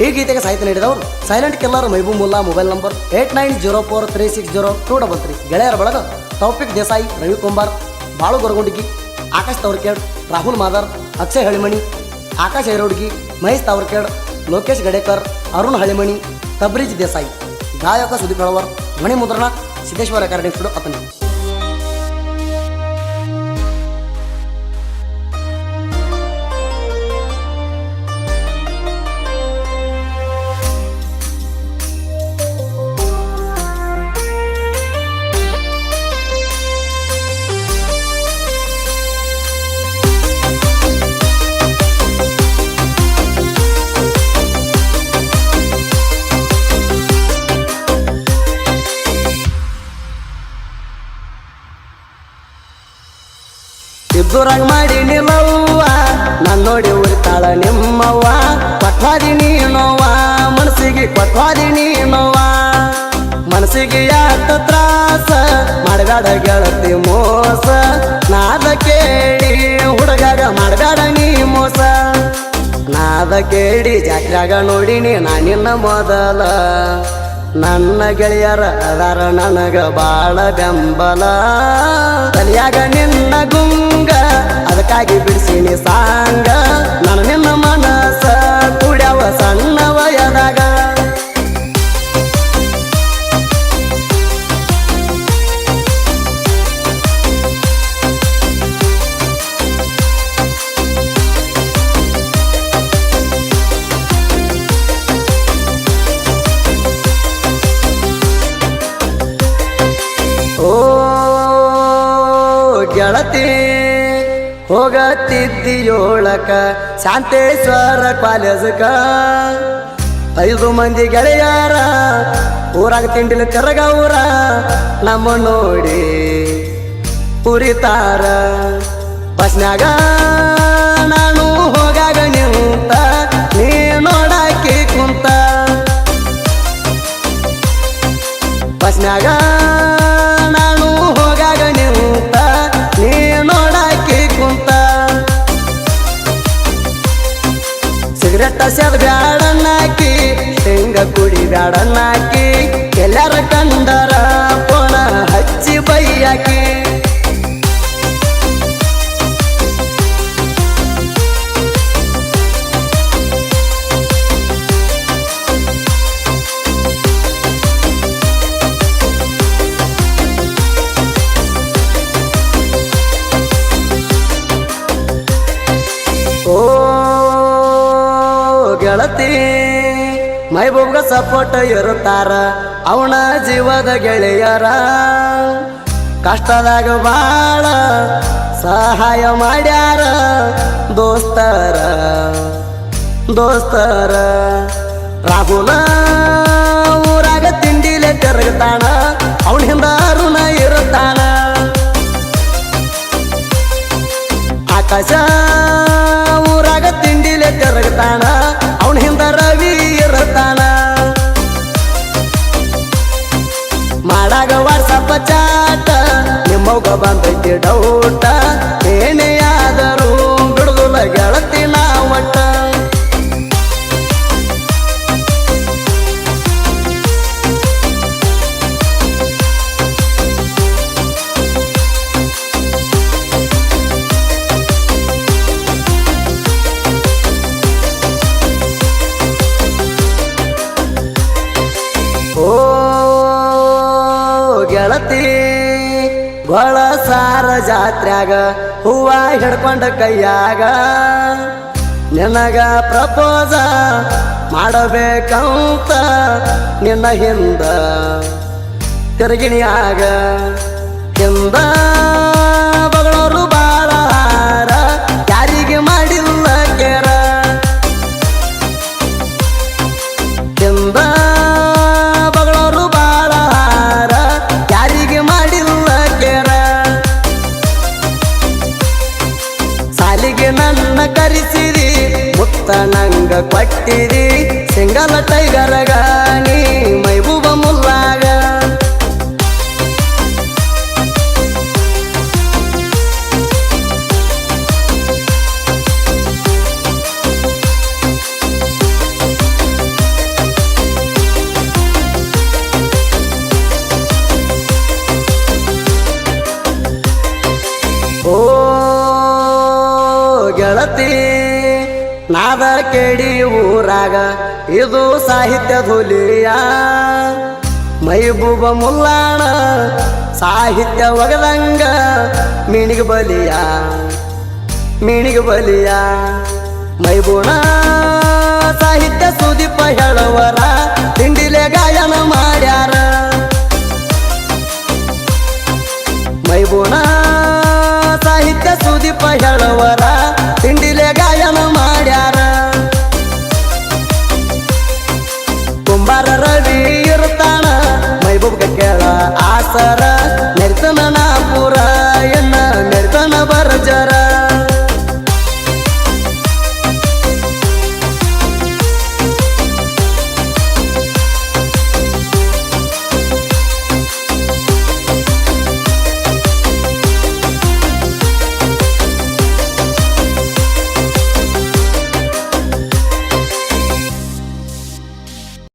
ಈ ಗೀತೆಗೆ ಸಾಹಿತ್ಯ ನೀಡಿದವರು silent killer ಮೈಬೂ Mulla mobile number eight nine zero four three six zero two double three ಗೆಳೆಯರ ಬಳಗ ತೌಫಿಕ್ ದೇಸಾಯಿ ರವಿ ಕುಂಬಾರ್ ಬಾಳು ಗೊರಗುಂಡಿಗಿ, ಆಕಾಶ್ ತವರ್ಕೇಡ್, ರಾಹುಲ್ ಮಾದರ್, ಅಕ್ಷಯ್ ಹಳಿಮಣಿ, ಆಕಾಶ್ ಐರೋಡ್ಗಿ, ಮಹೇಶ್ ತವರ್ಕೇಡ್, ಲೋಕೇಶ್ ಗಡೇಕರ್, ಅರುಣ್ ಹಳಿಮಣಿ, ತಬ್ರೀಜ್ ದೇಸಾಯಿ, ಗಾಯಕ ಸುದೀಪ್ ಹಳವರ್ ಧ್ವನಿ ಮುದ್ರಣ ಸಿದ್ದೇಶ್ವರ ಅಕಾಡೆಮಿ ಸ್ಟುಡಿಯೋ ಅತನಿ ಇಬ್ಬರಾಗ ಮಾಡಿ ನಿಲ್ಲವ್ವ. ನನ್ ನೋಡಿ ಉಳಿತಾಳ ನಿಮ್ಮವ್ವ. ಕೊಟ್ವಾದಿ ನೀನವ್ವ. ಮನಸ್ಸಿಗೆ ಕೊಟ್ವಾದಿ ನೀನವ್ವ. ಮನಸ್ಸಿಗೆ ಯಾತ ತ್ರಾಸ? ಮಾಡಬೇಡ ಗೆಳತಿ ಮೋಸ. ನಾದ ಕೇಳಿ ಹುಡುಗಾಗ ಮಾಡಬೇಡ ನೀ ಮೋಸ. ನಾದ ಕೇಳಿ, ಜಾತ್ರ್ಯಾಗ ನೋಡಿನಿ ನಾನಿನ್ನ ಮೊದಲ. ನನ್ನ ಗೆಳೆಯರ ಅದಾರ ನನಗ ಬಾಳ ಬೆಂಬಲ. ತಲಿಯಾಗ ನಿನ್ನ ಗುಂಗ ಅದಕ್ಕಾಗಿ ಬಿಡಿಸಿನಿ ಸಾಂಗ. ನಾನು ನಿನ್ನ ಮನಸ ಕುಡ್ಯವ ಸಣ್ಣ ಹೋಗತ್ತಿದ್ದಿಯೋಳಕ ಶಾಂತೇಶ್ವರ ಕಾಲೇಜಕ. ಐದು ಮಂದಿ ಗೆಳೆಯಾರ, ಊರಾಗ ತಿಂಡಿಲಿ ಊರ ನಮ್ಮ ನೋಡಿ ಪುರಿತಾರ ಬಸ್ನಾಗ ನಾನು ಹೋಗಾಗ ನಿಂತ, ನೀ ನೋಡಾಕಿ ಕುಂತ. ಬಸ್ನ್ಯಾಗ ಬ್ಯಾಡನ್ನಾಕಿ ಎಲ್ಲರ ಕಂದರ ಪೋಣ ಹಚ್ಚಿ ಬೈಯಾಕಿ. ಓ ಗೆಳತಿ. ಮೈಬೂಬ್ಗ ಸಪೋರ್ಟ್ ಇರುತ್ತಾರ, ಅವನ ಜೀವದ ಗೆಳೆಯರ. ಕಷ್ಟದಾಗ ಬಾಳ ಸಹಾಯ ಮಾಡ್ಯಾರ ದೋಸ್ತರ ದೋಸ್ತರ. ರಾಹುಲ ಊರಾಗ ತಿಂಡಿಲೆ ತಿರುಗ್ತಾನ, ಅವನ ಹಿಂದ ಅರುಣ ಇರುತ್ತಾನ. ಆಕಾಶ ಮಾಡಾಗ ವಾಟ್ಸಪ್ ಚಾಟ ನಿಮ್ಮವ್ಗ ಬಂದೈತಿ ಡೌಟ. ಏನೇ ಆದರೂ ಬಿಡುದಿಲ್ಲ ಗೆಳತಿ ಗೊಳ ಸಾರ ಜಾತ್ರ್ಯಾಗ ಹೂವ ಹಿಡ್ಕೊಂಡ ಕೈಯಾಗ. ನಿನಗ ಪ್ರಪೋಸ ಮಾಡಬೇಕಂತ ನಿನ್ನ ಹಿಂದ ತಿರುಗಿಣಿಯಾಗ. ಹಿಂದ ముత్తనంగ పట్టిది సింగల టైగర్ గాని మైబూబముల్లాగా ఓ గళతీ ನಾದ ಕೇಳಿ ಊರಾಗ ಇದು ಸಾಹಿತ್ಯ ಧೂಲಿಯ. ಮೈಬೂಬ ಮುಲ್ಲಾಣ ಸಾಹಿತ್ಯ ಒಗದಂಗ ಮೀಣಿಗೆ ಬಲಿಯ. ಮೀಣಿಗೆ ಬಲಿಯ. ಮೈಬೂಣ ಸಾಹಿತ್ಯ ಸುದೀಪ